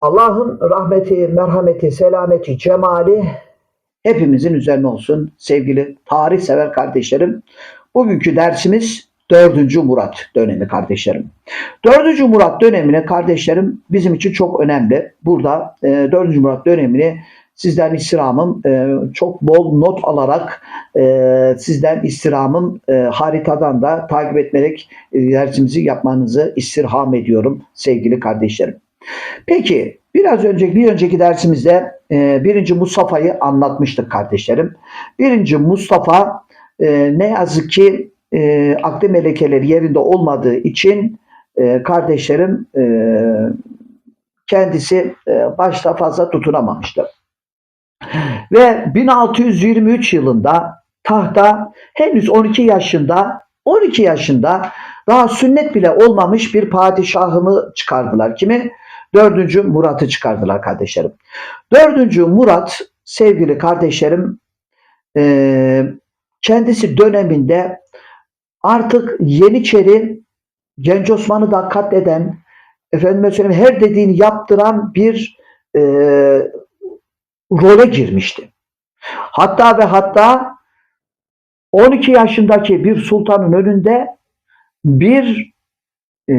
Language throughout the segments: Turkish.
Allah'ın rahmeti, merhameti, selameti, cemali hepimizin üzerine olsun sevgili tarih sever kardeşlerim. Bugünkü dersimiz 4. Murat dönemi kardeşlerim. 4. Murat dönemine kardeşlerim bizim için çok önemli. Burada e, 4. Murat dönemini sizden istirhamım e, çok bol not alarak e, sizden istirhamım e, haritadan da takip etmerek e, dersimizi yapmanızı istirham ediyorum sevgili kardeşlerim. Peki biraz önceki bir önceki dersimizde e, birinci Mustafa'yı anlatmıştık kardeşlerim. Birinci Mustafa e, ne yazık ki e, melekeleri yerinde olmadığı için e, kardeşlerim kendisi başta fazla tutunamamıştı. Ve 1623 yılında tahta henüz 12 yaşında 12 yaşında daha sünnet bile olmamış bir padişahımı çıkardılar. Kimi? Dördüncü Murat'ı çıkardılar kardeşlerim. Dördüncü Murat sevgili kardeşlerim e, kendisi döneminde artık Yeniçeri Genç Osman'ı da katleden efendime söyleyeyim her dediğini yaptıran bir e, role girmişti. Hatta ve hatta 12 yaşındaki bir sultanın önünde bir e,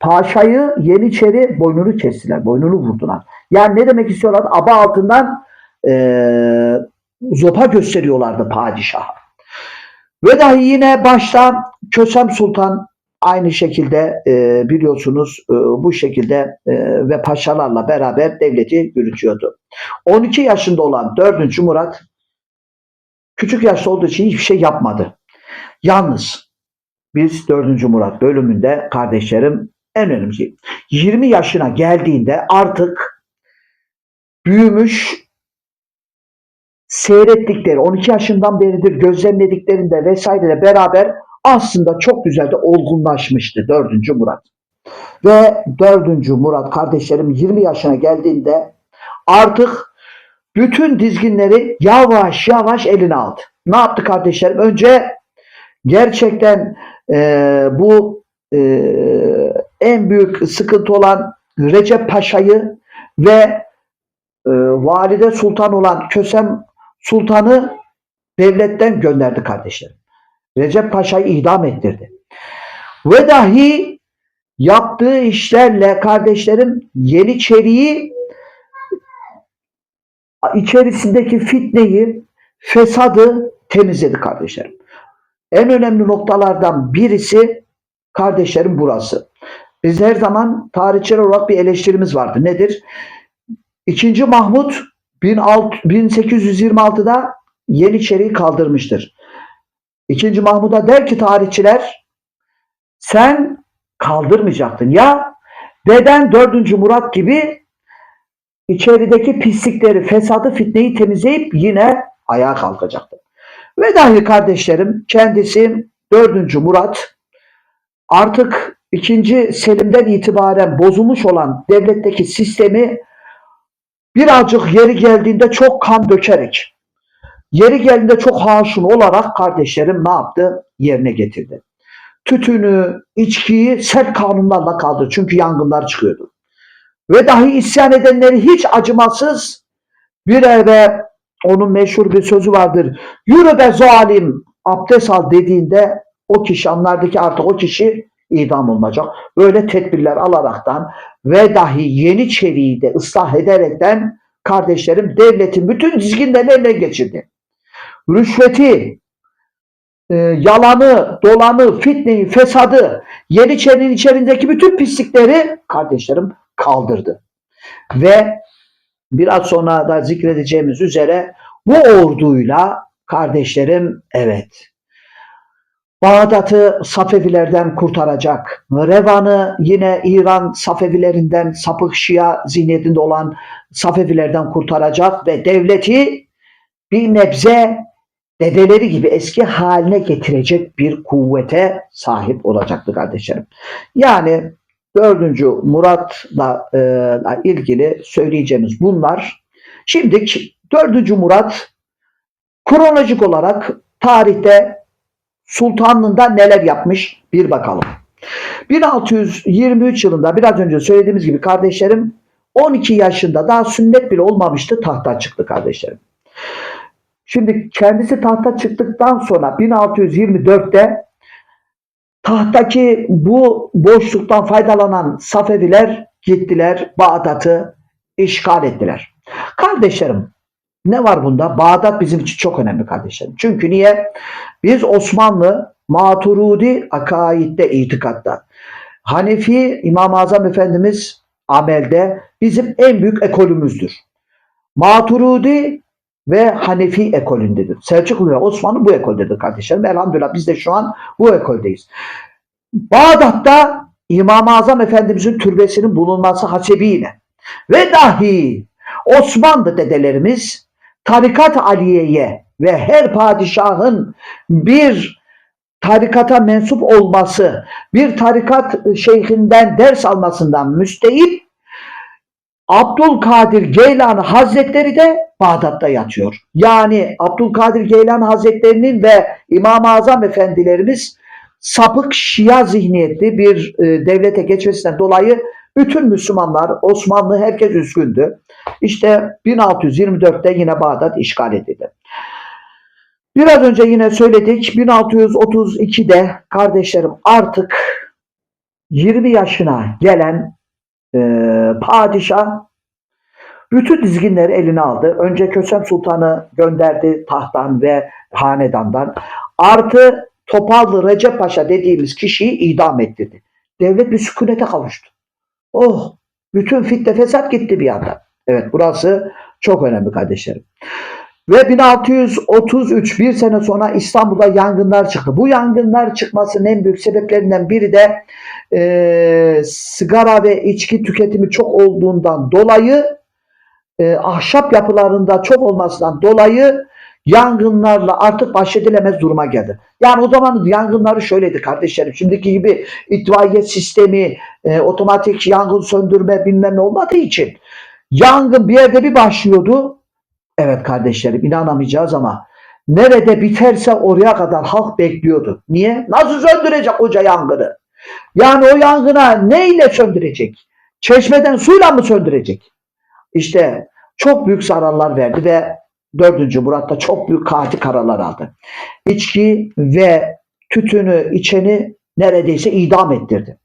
paşayı Yeniçeri boynunu kestiler, boynunu vurdular. Yani ne demek istiyorlar? Aba altından e, zopa gösteriyorlardı padişaha. Ve dahi yine başta Kösem Sultan aynı şekilde e, biliyorsunuz e, bu şekilde e, ve paşalarla beraber devleti yürütüyordu. 12 yaşında olan 4. Murat küçük yaşta olduğu için hiçbir şey yapmadı. Yalnız biz 4. Murat bölümünde kardeşlerim en önemlisi 20 yaşına geldiğinde artık büyümüş seyrettikleri 12 yaşından beridir gözlemlediklerinde vesaireyle beraber aslında çok güzel de olgunlaşmıştı 4. Murat. Ve 4. Murat kardeşlerim 20 yaşına geldiğinde artık bütün dizginleri yavaş yavaş eline aldı. Ne yaptı kardeşlerim? Önce gerçekten e, bu e, en büyük sıkıntı olan Recep Paşa'yı ve e, Valide Sultan olan Kösem Sultan'ı devletten gönderdi kardeşlerim. Recep Paşa'yı idam ettirdi. Ve dahi yaptığı işlerle kardeşlerim Yeniçeri'yi içerisindeki fitneyi, fesadı temizledi kardeşlerim. En önemli noktalardan birisi kardeşlerim burası. Biz her zaman tarihçiler olarak bir eleştirimiz vardı. Nedir? İkinci Mahmut 1826'da Yeniçeri'yi kaldırmıştır. İkinci Mahmud'a der ki tarihçiler sen kaldırmayacaktın. Ya deden 4. Murat gibi içerideki pislikleri, fesadı, fitneyi temizleyip yine ayağa kalkacaktı. Ve dahi kardeşlerim kendisi 4. Murat artık 2. Selim'den itibaren bozulmuş olan devletteki sistemi birazcık yeri geldiğinde çok kan dökerek Yeri geldiğinde çok haşin olarak kardeşlerim ne yaptı? Yerine getirdi. Tütünü, içkiyi sert kanunlarla kaldı. Çünkü yangınlar çıkıyordu. Ve dahi isyan edenleri hiç acımasız bir eve onun meşhur bir sözü vardır. Yürü be zalim abdest al dediğinde o kişi anlardaki artık o kişi idam olacak. Böyle tedbirler alaraktan ve dahi Yeniçeri'yi de ıslah ederekten kardeşlerim devletin bütün dizginlerini eline geçirdi rüşveti, e, yalanı, dolanı, fitneyi, fesadı, Yeniçeri'nin içerisindeki bütün pislikleri kardeşlerim kaldırdı. Ve biraz sonra da zikredeceğimiz üzere bu orduyla kardeşlerim evet Bağdat'ı Safevilerden kurtaracak. Revan'ı yine İran Safevilerinden sapık Şia zihniyetinde olan Safevilerden kurtaracak ve devleti bir nebze dedeleri gibi eski haline getirecek bir kuvvete sahip olacaktı kardeşlerim. Yani 4. Murat'la e, ilgili söyleyeceğimiz bunlar. Şimdi 4. Murat kronolojik olarak tarihte sultanlığında neler yapmış bir bakalım. 1623 yılında biraz önce söylediğimiz gibi kardeşlerim 12 yaşında daha sünnet bile olmamıştı tahta çıktı kardeşlerim. Şimdi kendisi tahta çıktıktan sonra 1624'te tahtaki bu boşluktan faydalanan Safeviler gittiler Bağdat'ı işgal ettiler. Kardeşlerim ne var bunda? Bağdat bizim için çok önemli kardeşlerim. Çünkü niye? Biz Osmanlı Maturudi akaidde, itikatta. Hanefi İmam-ı Azam Efendimiz amelde bizim en büyük ekolümüzdür. Maturudi ve Hanefi ekolündedir. Selçuklu ve Osmanlı bu ekoldedir kardeşlerim. Elhamdülillah biz de şu an bu ekoldeyiz. Bağdat'ta İmam-ı Azam Efendimizin türbesinin bulunması hasebiyle ve dahi Osmanlı dedelerimiz tarikat aliyeye ve her padişahın bir tarikata mensup olması, bir tarikat şeyhinden ders almasından müstehip Abdülkadir Geylani Hazretleri de Bağdat'ta yatıyor. Yani Abdülkadir Geylani Hazretlerinin ve İmam-ı Azam efendilerimiz sapık Şia zihniyetli bir e, devlete geçmesinden dolayı bütün Müslümanlar, Osmanlı herkes üzgündü. İşte 1624'te yine Bağdat işgal edildi. Biraz önce yine söyledik 1632'de kardeşlerim artık 20 yaşına gelen e, padişah bütün dizginleri eline aldı. Önce Kösem Sultan'ı gönderdi tahttan ve hanedandan. Artı Topallı Recep Paşa dediğimiz kişiyi idam ettirdi. Devlet bir sükunete kavuştu. Oh! Bütün fitne fesat gitti bir anda. Evet burası çok önemli kardeşlerim. Ve 1633 bir sene sonra İstanbul'da yangınlar çıktı. Bu yangınlar çıkmasının en büyük sebeplerinden biri de e, sigara ve içki tüketimi çok olduğundan dolayı e, ahşap yapılarında çok olmasından dolayı yangınlarla artık baş edilemez duruma geldi. Yani o zaman yangınları şöyleydi kardeşlerim. Şimdiki gibi itfaiye sistemi, e, otomatik yangın söndürme bilmem ne olmadığı için yangın bir yerde bir başlıyordu. Evet kardeşlerim inanamayacağız ama nerede biterse oraya kadar halk bekliyordu. Niye? Nasıl söndürecek koca yangını? Yani o yangına neyle söndürecek? Çeşmeden suyla mı söndürecek? İşte çok büyük zararlar verdi ve 4. Murat da çok büyük katil kararlar aldı. İçki ve tütünü içeni neredeyse idam ettirdi.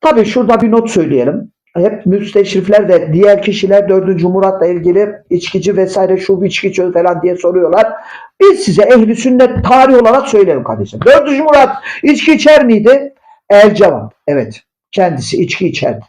Tabii şurada bir not söyleyelim. Hep müsteşrifler ve diğer kişiler 4. Murat'la ilgili içkici vesaire şu içkici falan diye soruyorlar. Biz size ehli sünnet tarih olarak söyleyelim kardeşim. 4. Murat içki içer miydi? El cevap. Evet. Kendisi içki içerdi.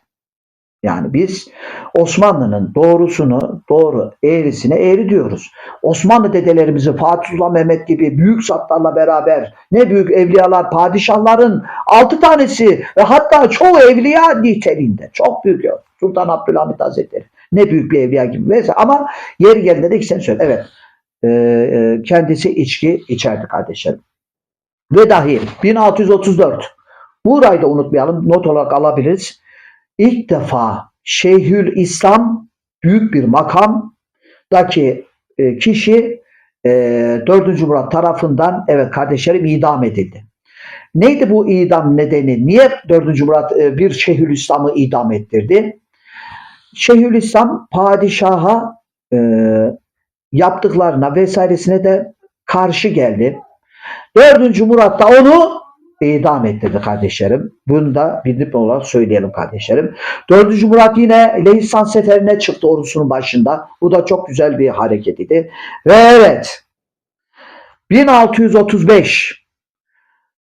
Yani biz Osmanlı'nın doğrusunu doğru, eğrisine eğri diyoruz. Osmanlı dedelerimizi Fatih Sultan Mehmet gibi büyük zatlarla beraber ne büyük evliyalar, padişahların altı tanesi ve hatta çoğu evliya niteliğinde. Çok büyük. Sultan Abdülhamit Hazretleri. Ne büyük bir evliya gibi. Mesela ama yeri geldiğinde de iki sene söyle. Evet. Ee, kendisi içki içerdi kardeşlerim. Ve dahi 1634 Burayı da unutmayalım. Not olarak alabiliriz ilk defa Şeyhül İslam büyük bir makamdaki e, kişi e, 4. Murat tarafından evet kardeşlerim idam edildi. Neydi bu idam nedeni? Niye 4. Murat e, bir Şeyhül İslam'ı idam ettirdi? Şeyhül İslam padişaha e, yaptıklarına vesairesine de karşı geldi. 4. Murat da onu idam ettirdi kardeşlerim. Bunu da bildik olarak söyleyelim kardeşlerim. Dördüncü Murat yine Lehistan seferine çıktı ordusunun başında. Bu da çok güzel bir hareket idi. Ve evet 1635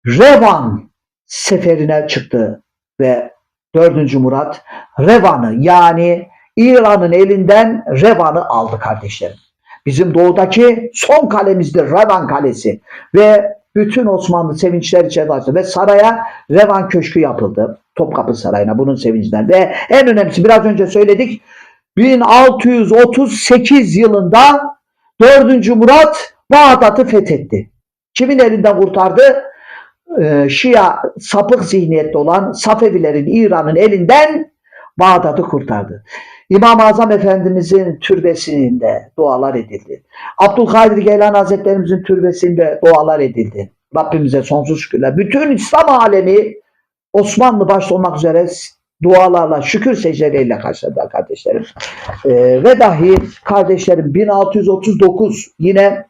Revan seferine çıktı ve 4. Murat Revan'ı yani İran'ın elinden Revan'ı aldı kardeşlerim. Bizim doğudaki son kalemizdir Revan Kalesi ve bütün Osmanlı sevinçler içerisinde ve saraya Revan Köşkü yapıldı. Topkapı Sarayı'na bunun sevincinden ve en önemlisi biraz önce söyledik 1638 yılında 4. Murat Bağdat'ı fethetti. Kimin elinden kurtardı? Ee, Şia sapık zihniyette olan Safevilerin İran'ın elinden Bağdat'ı kurtardı. İmam-ı Azam Efendimizin türbesinde dualar edildi. Abdülkadir Geylan Hazretlerimizin türbesinde dualar edildi. Rabbimize sonsuz şükürler. Bütün İslam alemi Osmanlı başta olmak üzere dualarla, şükür secdeleriyle karşıladılar kardeşlerim. Ee, ve dahi kardeşlerim 1639 yine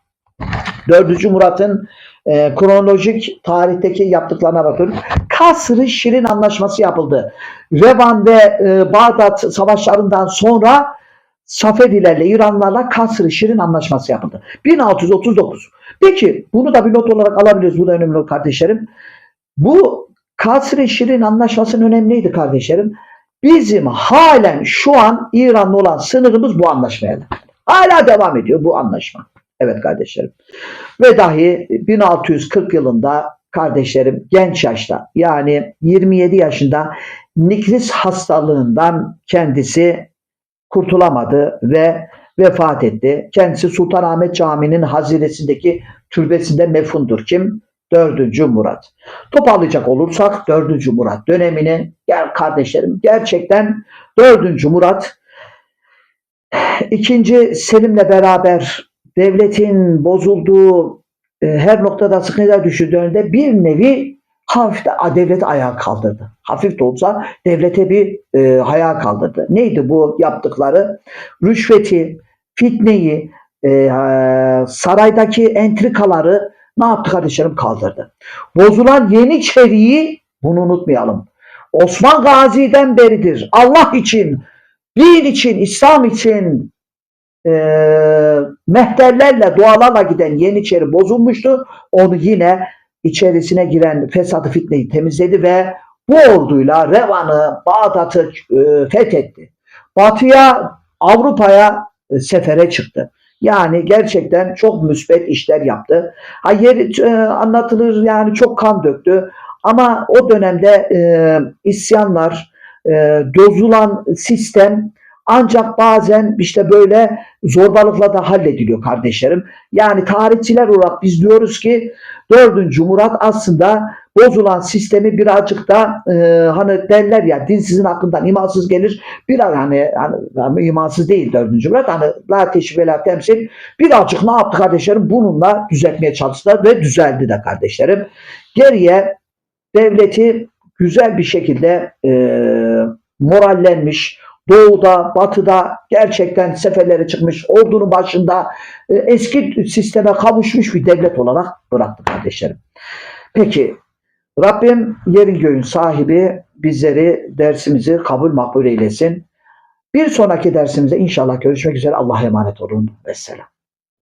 4. Murat'ın e, kronolojik tarihteki yaptıklarına bakın. Kasr-ı Şirin anlaşması yapıldı. Revan ve e, Bağdat savaşlarından sonra Safedilerle, İranlarla Kasr-ı Şirin anlaşması yapıldı. 1639. Peki bunu da bir not olarak alabiliriz. Bu da önemli kardeşlerim. Bu Kasr-ı Şirin anlaşmasının önemli neydi kardeşlerim? Bizim halen şu an İran'la olan sınırımız bu anlaşmaya. Hala devam ediyor bu anlaşma. Evet kardeşlerim. Ve dahi 1640 yılında kardeşlerim genç yaşta yani 27 yaşında Nikris hastalığından kendisi kurtulamadı ve vefat etti. Kendisi Sultanahmet Camii'nin haziresindeki türbesinde mefundur. Kim? 4. Murat. Toparlayacak olursak 4. Murat dönemini gel kardeşlerim gerçekten 4. Murat ikinci Selim'le beraber devletin bozulduğu e, her noktada sıkıntılar düşürdüğünde bir nevi hafif de devleti ayağa kaldırdı. Hafif de olsa devlete bir e, ayağa kaldırdı. Neydi bu yaptıkları? Rüşveti, fitneyi, e, saraydaki entrikaları ne yaptı kardeşlerim? Kaldırdı. Bozulan Yeniçeri'yi bunu unutmayalım. Osman Gazi'den beridir. Allah için, din için, İslam için e, mehterlerle, dualarla giden Yeniçeri bozulmuştu. Onu yine içerisine giren fesadı fitneyi temizledi ve bu orduyla Revan'ı, Bağdat'ı e, fethetti. Batı'ya, Avrupa'ya e, sefere çıktı. Yani gerçekten çok müsbet işler yaptı. Ha yeri e, anlatılır yani çok kan döktü. Ama o dönemde e, isyanlar, e, bozulan sistem ancak bazen işte böyle zorbalıkla da hallediliyor kardeşlerim. Yani tarihçiler olarak biz diyoruz ki 4. Murat aslında bozulan sistemi birazcık da e, hani derler ya dinsizin hakkından imansız gelir. Biraz hani, hani, hani imansız değil 4. Murat hani la teşvik ve la temsil birazcık ne yaptı kardeşlerim? Bununla düzeltmeye çalıştılar ve düzeldi de kardeşlerim. Geriye devleti güzel bir şekilde e, morallenmiş, doğuda, batıda gerçekten seferlere çıkmış, ordunun başında e, eski sisteme kavuşmuş bir devlet olarak bıraktı kardeşlerim. Peki Rabbim yerin göğün sahibi bizleri dersimizi kabul makbul eylesin. Bir sonraki dersimizde inşallah görüşmek üzere. Allah'a emanet olun. Vesselam.